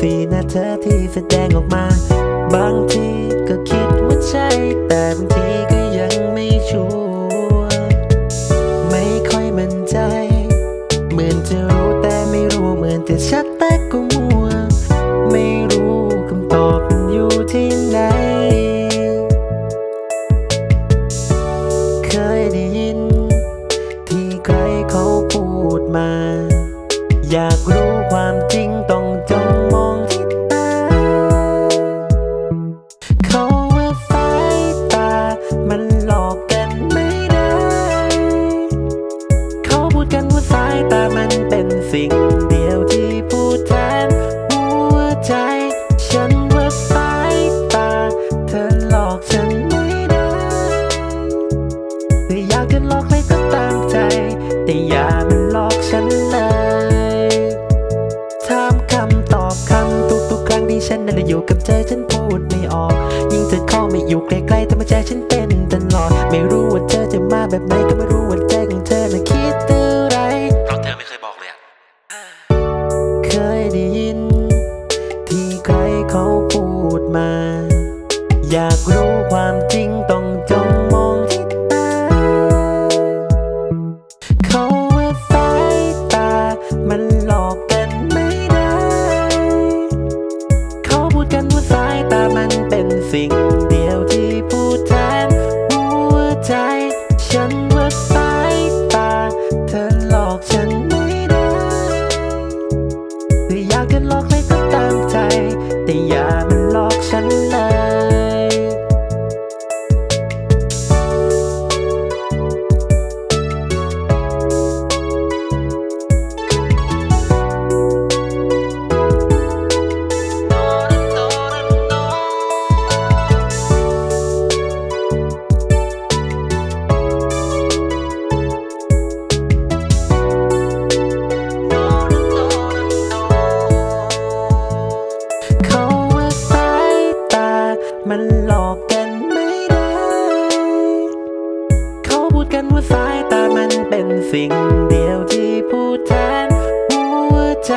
สีหน้าเธอที่แสดงออกมา บางทีก็คิดว่าใช่ แต่บางทีก็ยังไม่ชัวร์ไม่ค่อยมั่นใจ เหมือนจะรู้แต่ไม่รู้เหมือนจะชัดแต่ก็มัว ไม่รู้คำตอบมันอยู่ที่ไหน เคยได้ยิน ที่ใครเขาพูดมา สิ่งเดียวที่พูดแทนหัวใจ ฉันว่าสายตา เธอหลอกฉันไม่ได้แต่อยากจะหลอกใครก็ตามใจ แต่อย่ามันหลอกฉันเลยถามคำตอบคำทุกๆครั้งที่ฉันนั้นอยู่กับเธอฉันพูดไม่ออก ยิ่งเธอเข้าไม่อยู่ใกล้ๆทำไมใจฉันเต้นตลอด ไม่รู้ว่าเธอจะมาแบบไหนก็ไม่รู้ อยากรู้ความจริงต้องจงมองที่ตาเขาว่าสายตา มันหลอกกันไม่ได้ เขาพูดกันว่าสายตามันเป็นสิ่งเดียวที่พูดแทนหัวใจ ฉันว่าสายตา เธอหลอกฉันไม่ได้แต่อยากจะหลอกันว่าสายตามันเป็นสิ่งเดียวที่พูดแทนหัวใจ